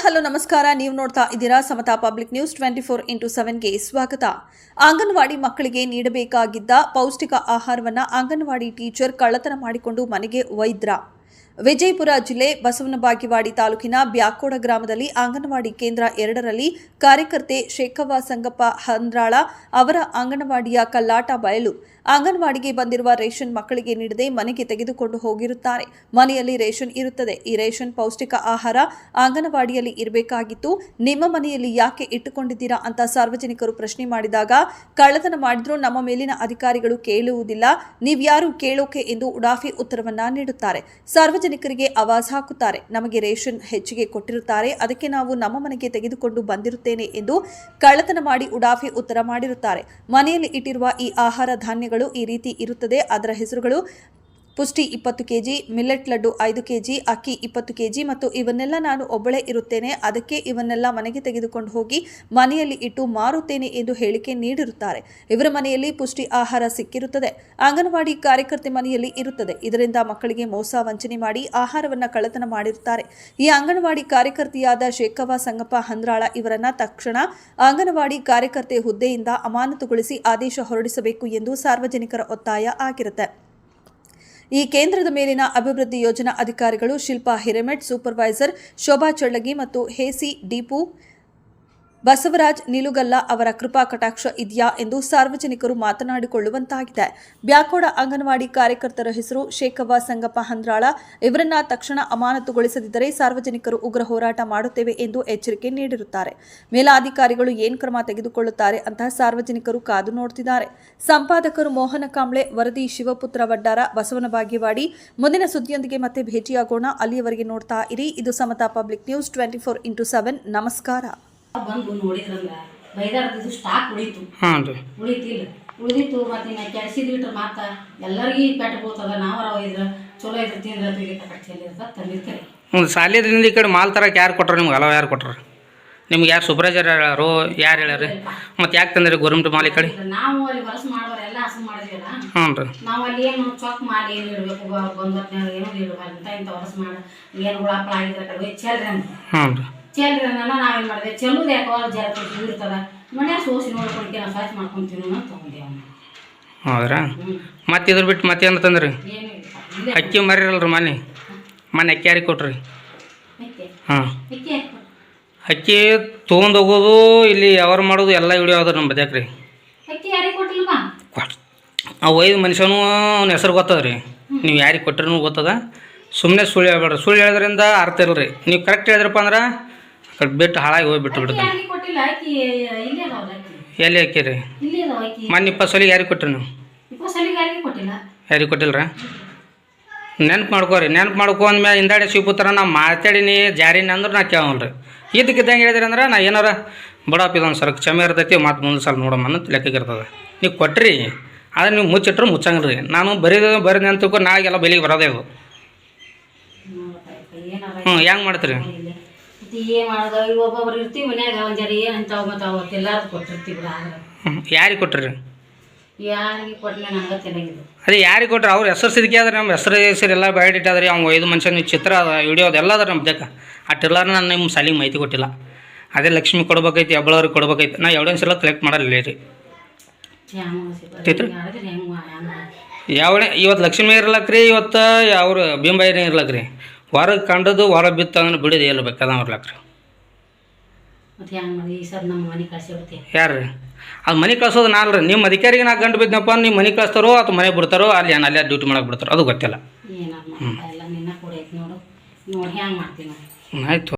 Hello ನಮಸ್ಕಾರ. ನೀವು ನೋಡ್ತಾ ಇದ್ದೀರಾ Samata public news twenty four into ಸೆವೆನ್ಗೆ ಸ್ವಾಗತ. ಅಂಗನವಾಡಿ ಮಕ್ಕಳಿಗೆ ನೀಡಬೇಕಾಗಿದ್ದ ಪೌಷ್ಟಿಕ ಆಹಾರವನ್ನು ಅಂಗನವಾಡಿ ಟೀಚರ್ ಕಳ್ಳತನ ಮಾಡಿಕೊಂಡು ಮನೆಗೆ ಒಯ್ದ್ರ. ವಿಜಯಪುರ ಜಿಲ್ಲೆ ಬಸವನಬಾಗಿವಾಡಿ ತಾಲೂಕಿನ ಬ್ಯಾಕೋಡ ಗ್ರಾಮದಲ್ಲಿ ಅಂಗನವಾಡಿ ಕೇಂದ್ರ ಎರಡರಲ್ಲಿ ಕಾರ್ಯಕರ್ತೆ ಶೇಖವ್ವ ಸಂಗಪ್ಪ ಹಂದ್ರಾಳ ಅವರ ಅಂಗನವಾಡಿಯ ಕಲ್ಲಾಟ ಬಯಲು. ಅಂಗನವಾಡಿಗೆ ಬಂದಿರುವ ರೇಷನ್ ಮಕ್ಕಳಿಗೆ ನೀಡದೆ ಮನೆಗೆ ತೆಗೆದುಕೊಂಡು ಹೋಗಿರುತ್ತಾರೆ. ಮನೆಯಲ್ಲಿ ರೇಷನ್ ಇರುತ್ತದೆ. ಈ ರೇಷನ್ ಪೌಷ್ಟಿಕ ಆಹಾರ ಅಂಗನವಾಡಿಯಲ್ಲಿ ಇರಬೇಕಾಗಿತ್ತು. ನಿಮ್ಮ ಮನೆಯಲ್ಲಿ ಯಾಕೆ ಇಟ್ಟುಕೊಂಡಿದ್ದೀರಾ ಅಂತ ಸಾರ್ವಜನಿಕರು ಪ್ರಶ್ನೆ ಮಾಡಿದಾಗ, ಕಳ್ಳತನ ಮಾಡಿದ್ರು ನಮ್ಮ ಮೇಲಿನ ಅಧಿಕಾರಿಗಳು ಕೇಳುವುದಿಲ್ಲ. ನೀವ್ಯಾರು ಕೇಳೋಕೆ ಎಂದು ಉಡಾಫಿ ಉತ್ತರವನ್ನ ನೀಡುತ್ತಾರೆ. ಸಾರ್ವಜನಿಕರಿಗೆ ಆವಾಜ್ ಹಾಕುತ್ತಾರೆ. ನಮಗೆ ರೇಷನ್ ಹೆಚ್ಚಿಗೆ ಕೊಟ್ಟಿರುತ್ತಾರೆ. ಅದಕ್ಕೆ ನಾವು ನಮ್ಮ ಮನೆಗೆ ತೆಗೆದುಕೊಂಡು ಬಂದಿರುತ್ತೇನೆ ಎಂದು ಕಳ್ಳತನ ಮಾಡಿ ಉಡಾಫಿ ಉತ್ತರ ಮಾಡಿರುತ್ತಾರೆ. ಮನೆಯಲ್ಲಿ ಇಟ್ಟಿರುವ ಈ ಆಹಾರ ಧಾನ್ಯಗಳು ಈ ರೀತಿ ಇರುತ್ತದೆ. ಅದರ ಹೆಸರುಗಳು ಪುಷ್ಟಿ ಇಪ್ಪತ್ತು ಕೆಜಿ ಮಿಲ್ಲೆಟ್ ಲಡ್ಡು ಐದು ಕೆಜಿ, ಅಕ್ಕಿ ಇಪ್ಪತ್ತು ಕೆಜಿ ಮತ್ತು ಇವನ್ನೆಲ್ಲ ನಾನು ಒಬ್ಬಳೇ ಇರುತ್ತೇನೆ. ಅದಕ್ಕೆ ಇವನ್ನೆಲ್ಲ ಮನೆಗೆ ತೆಗೆದುಕೊಂಡು ಹೋಗಿ ಮನೆಯಲ್ಲಿ ಇಟ್ಟು ಮಾರುತ್ತೇನೆ ಎಂದು ಹೇಳಿಕೆ ನೀಡಿರುತ್ತಾರೆ. ಇವರ ಮನೆಯಲ್ಲಿ ಪುಷ್ಟಿ ಆಹಾರ ಸಿಕ್ಕಿರುತ್ತದೆ. ಅಂಗನವಾಡಿ ಕಾರ್ಯಕರ್ತೆ ಮನೆಯಲ್ಲಿ ಇರುತ್ತದೆ. ಇದರಿಂದ ಮಕ್ಕಳಿಗೆ ಮೋಸ ವಂಚನೆ ಮಾಡಿ ಆಹಾರವನ್ನು ಕಳ್ಳತನ ಮಾಡಿರುತ್ತಾರೆ. ಈ ಅಂಗನವಾಡಿ ಕಾರ್ಯಕರ್ತೆಯಾದ ಶೇಖವ ಸಂಗಪ್ಪ ಹಂದ್ರಾಳ ಇವರನ್ನ ತಕ್ಷಣ ಅಂಗನವಾಡಿ ಕಾರ್ಯಕರ್ತೆ ಹುದ್ದೆಯಿಂದ ಅಮಾನತುಗೊಳಿಸಿ ಆದೇಶ ಹೊರಡಿಸಬೇಕು ಎಂದು ಸಾರ್ವಜನಿಕರ ಒತ್ತಾಯ ಆಗಿರುತ್ತೆ. ಈ ಕೇಂದ್ರದ ಮೇಲಿನ ಅಭಿವೃದ್ಧಿ ಯೋಜನಾ ಅಧಿಕಾರಿಗಳು ಶಿಲ್ಪಾ ಹಿರೇಮೆಟ್ ಸೂಪರ್ವೈಸರ್ ಶೋಭಾ ಚಳ್ಳಗಿ ಮತ್ತು ಹೇಸಿ ಡಿಪು ಬಸವರಾಜ್ ನಿಲುಗಲ್ಲ ಅವರ ಕೃಪಾ ಕಟಾಕ್ಷ ಇದೆಯಾ ಎಂದು ಸಾರ್ವಜನಿಕರು ಮಾತನಾಡಿಕೊಳ್ಳುವಂತಾಗಿದೆ. ಬ್ಯಾಕೋಡ ಅಂಗನವಾಡಿ ಕಾರ್ಯಕರ್ತರ ಹೆಸರು ಶೇಖವ್ವ ಸಂಗಪ್ಪ ಹಂದ್ರಾಳ. ಇವರನ್ನ ತಕ್ಷಣ ಅಮಾನತುಗೊಳಿಸದಿದ್ದರೆ ಸಾರ್ವಜನಿಕರು ಉಗ್ರ ಹೋರಾಟ ಮಾಡುತ್ತೇವೆ ಎಂದು ಎಚ್ಚರಿಕೆ ನೀಡಿರುತ್ತಾರೆ. ಮೇಲಾಧಿಕಾರಿಗಳು ಏನ್ ಕ್ರಮ ತೆಗೆದುಕೊಳ್ಳುತ್ತಾರೆ ಅಂತ ಸಾರ್ವಜನಿಕರು ಕಾದು ನೋಡುತ್ತಿದ್ದಾರೆ ಸಂಪಾದಕರು ಮೋಹನ ಕಾಂಬ್ಳೆ, ವರದಿ ಶಿವಪುತ್ರ ವಡ್ಡಾರ, ಬಸವನ ಬಾಗೇವಾಡಿ. ಮುಂದಿನ ಸುದ್ದಿಯೊಂದಿಗೆ ಮತ್ತೆ ಭೇಟಿಯಾಗೋಣ. ಅಲ್ಲಿಯವರೆಗೆ ನೋಡ್ತಾ ಇರಿ. ಇದು Samata public news twenty four into seven. ನಮಸ್ಕಾರ. ಬಂದು ನೋಡಿದ್ರಂಗ ಬೈದಾರ್ದು ಸ್ಟಾಕ್ ಉಳಿತು. ಹಾಂ ರೀ. ಉಳಿತಿಲ್ಲ. ಉಳಿದಿತ್ತು ಮತ್ತೆ ಇನ್ನ ಕೆಡ್ಸಿದ್ ಬಿಟ್ರೆ ಮಾತ ಎಲ್ಲರಿಗೂ ಪೆಟ್ಟು ಬೀಳ್ತದ ನಾವರ ಇದ್ರ ಚಲೋ ಇದ್ರ ತಿಂದ್ರ ತೆಗಿ ಕಟ್ಟಿರ್ತ ತಂದಿರ್ತಾರೆ. ಒಂದು ಸಾಲಿದ್ರಿಂದ ಈ ಕಡೆ ಮಾಲ್ ತರಕ್ಕೆ ಯಾರು ಕೊಟ್ರ ನಿಮ್ಗೆ ಹಲವು ಯಾರು ಕೊಟ್ರ? ನಿಮ್ಗೆ ಯಾರು ಸುಬ್ರಾಜರ್ ಹೇಳಾರು ಯಾರು ಹೇಳ್ಯಾರ? ಮತ್ತೆ ಯಾಕೆ ತಂದ್ರಿ ಗೋರ್ಮೆಂಟ್ ಮಾಲ್ ಈ ಕಡೆ? ನಾವು ಅಲ್ಲಿ ವರ್ಷ ಮಾಡೋರು ಎಲ್ಲ ಹಸು ಮಾಡಿದ್ವಿಲ್ಲ. ಹ್ಞೂ ರೀ. ನಾವು ಅಲ್ಲಿ ಏನು ಚೊಕ್ ಮಾಡಿ ಏನು ಇಡಬೇಕು ಏನು ಇಡಬಾರ್ದು. ಅಂತ ಇಂಥ ವರ್ಷ ಮಾಡಿ ಏನು ಹುಳಾಪಳ ಆಗಿದ್ರೆ ಕಡೆ ಚೆಲ್ರಿ ಅಂತ ಹ್ಞೂ ರೀ. ಚೆಲ್ರಿ ನಾನು ನಾವೇನು ಮಾಡಿದೆ? ಚೆಲ್ಲುದು ಯಾಕೋ ಜರ ಇರ್ತದ ಮನೆ ಸೋಸಿ ನೋಡ್ಕೊಂಡ್ಕೆ ನಾವು ಸರ್ಚ್ ಮಾಡ್ಕೊಂತೀವಿ ಅಂತ ತೊಗೊಂಡೇವ್ ಹೌದ್ರಾ? ಮತ್ತೆ ಇದ್ರ ಬಿಟ್ಟು ಮತ್ತೆ ಏನು ತಂದ್ರಿ? ಅಕ್ಕಿ ಮರಿರಲ್ರಿ ಮನೆ. ಮನೆ ಅಕ್ಕಿ ಯಾರಿಗೆ ಕೊಟ್ರಿ? ಹಾಂ. ಅಕ್ಕಿ ತೊಗೊಂಡು ಹೋಗೋದು ಇಲ್ಲಿ ಯಾವ ಮಾಡೋದು ಎಲ್ಲ ವಿಡಿಯೋ ಆದ್ರೆ ನಮ್ಮ ಬದಕ್ರಿ ಕೊಟ್ ಆ ಒಯ್ದು ಮನುಷ್ಯನೂ ಅವ್ನ ಹೆಸರು ಗೊತ್ತದ್ರಿ. ರೀ ನೀವು ಯಾರಿಗೆ ಕೊಟ್ಟರೂ ಗೊತ್ತದ. ಸುಮ್ಮನೆ ಸುಳ್ಳು ಹೇಳ್ಬೇಡ್ರಿ. ಸುಳ್ಳು ಹೇಳೋದ್ರಿಂದ ಅರ್ಥ ಇಲ್ರಿ. ನೀವು ಕರೆಕ್ಟ್ ಹೇಳಿದ್ರಪ್ಪ ಅಂದ್ರೆ ಕಡೆ ಬಿಟ್ಟು ಹಾಳಾಗಿ ಹೋಗ್ಬಿಟ್ಟು ಬಿಡ್ತಾನೆ. ಎಲ್ಲಿ ಹಾಕಿರಿ? ಮೊನ್ನೆ ಇಪ್ಪತ್ತು ಸಲಿಗೆ ಯಾರಿಗೆ ಕೊಟ್ರಿ ನೀವು ಯಾರಿಗೆ ಕೊಟ್ಟಿಲ್ಲ? ರೀ ಕೊಟ್ಟಿಲ್ರ? ನೆನ್ಪು ಮಾಡ್ಕೋರಿ ನೆನ್ಪು ಮಾಡ್ಕೊ ಅಂದ್ಮೇಲೆ ಹಿಂದಾಡಿ ಶಿವಪುತ್ರ ನಾ ಮಾತಾಡೀನಿ ಜಾರಿನಿ ಅಂದ್ರೆ ನಾ ಕೇಳಲ್ರಿ ಇದಕ್ಕಿದ್ದಂಗೆ ಹೇಳಿದ್ರಿ ಅಂದ್ರೆ ನಾ ಏನಾರ ಬಡಪ್ಪ ಇದೊಂದು ಸರ್ ಕ್ಷಮೆ ಇರ್ತೈತಿ ಮತ್ತು ಮುಂದೆ ಸಲ ನೋಡಮ್ಮ ಅಂತ ಲೆಕ್ಕಕ್ಕೆ ಇರ್ತದೆ. ನೀವು ಕೊಟ್ರಿ ಆದ್ರೆ ನೀವು ಮುಚ್ಚಿಟ್ರೆ ಮುಚ್ಚಂಗಿಲ್ಲ ರೀ ನಾನು ಬರೀದ ಬರೀದೆ ಅಂತ ನಾಗೆಲ್ಲ ನಾಳೆಗೆಲ್ಲ ಬೆಳಿಗ್ಗೆ ಬರೋದೇ ಇದು ಹ್ಞೂ ಹೆಂಗೆ ಮಾಡ್ತೀರಿ? ಇಲ್ಲಿ ಏನು ಮಾಡೋದು ಈಗ ಒಬ್ಬೊಬ್ರು ಇರ್ತೀವಿ ಮನ್ಯಾಗ ಒಂದು ಜರ ಏನಂತಾವ ಮತ್ತು ಅವತ್ತು ಎಲ್ಲಾರು ಕೊಟ್ಟಿರ್ತೀವಿ ಆದ್ರೆ. ಯಾರಿಗೆ ಕೊಟ್ರಿ? ಯಾರಿಗೆ ಕೊಟ್ಟನೆ ನನಗೆ ಚೆನ್ನಾಗಿದೆ ಅದೇ ಯಾರಿಗೆ ಕೊಟ್ರೆ? ಅವ್ರ ಹೆಸರು ಸಿದ್ಕೆ ಆದ್ರೆ ನಮ್ಮ ಹೆಸರು ಹೆಸರು ಎಲ್ಲ ಬಯೋಡೇಟ್ ಆದ್ರೆ ಅವ್ನು ಐದು ಮನುಷ್ಯನ ಚಿತ್ರ ಅದ ವಿಡಿಯೋ ಅದೆಲ್ಲ ಎಲ್ಲ ಅದ ನಮ್ಮ ದೇಕ ಅಟ್ಟಿಲ್ಲ ನಾನು ನಿಮ್ಮ ಸಾಲಿಗೆ ಮಾಹಿತಿ ಕೊಟ್ಟಿಲ್ಲ. ಅದೇ ಲಕ್ಷ್ಮಿ ಕೊಡ್ಬೇಕೈತಿ ಹೆಬ್ಬಳವ್ರಿಗೆ ಕೊಡ್ಬೇಕೈತಿ ನಾ ಎರಡನೇ ಸಲ ಕಲೆಕ್ಟ್ ಮಾಡಲ್ಲ ರೀ ಯಾವ ಇವತ್ತು ಲಕ್ಷ್ಮಿ ಇರ್ಲಕ್ರಿ ಇವತ್ತು ಅವ್ರು ಬಿಂಬೈನೇ ಇರ್ಲಕ್ಕ ರೀ. ಹೊರಗೆ ಕಂಡದು ಹೊರ ಬಿತ್ತಂದ್ರೆ ಅಂದ್ರೆ ಬಿಡೋದು ಎಲ್ಲಿ ಬೇಕಾದ ಅವ್ರ ರೀ ಮತ್ತೆ ಮಾಡಿ ಈ ಸರ್ ನಮ್ಮ ಮನೆ ಯಾರು ರೀ ಅದು ಮನೆ ಕಳ್ಸೋದು ನಾಲ್ರಿ ನಿಮ್ಮ ಅಧಿಕಾರಿಗೆ ನಾ ಗಂಟು ಬಿದ್ದನಪ್ಪ ನಿಮ್ಮ ಮನೆ ಕಳಿಸ್ತಾರೋ ಅಥವಾ ಮನೆ ಬಿಡ್ತಾರೋ ಅಲ್ಲಿ ಏನು ಅಲ್ಲೇ ಡ್ಯೂಟಿ ಮಾಡಕ್ಕೆ ಬಿಡ್ತಾರೋ ಅದು ಗೊತ್ತಿಲ್ಲ. ಆಯ್ತು.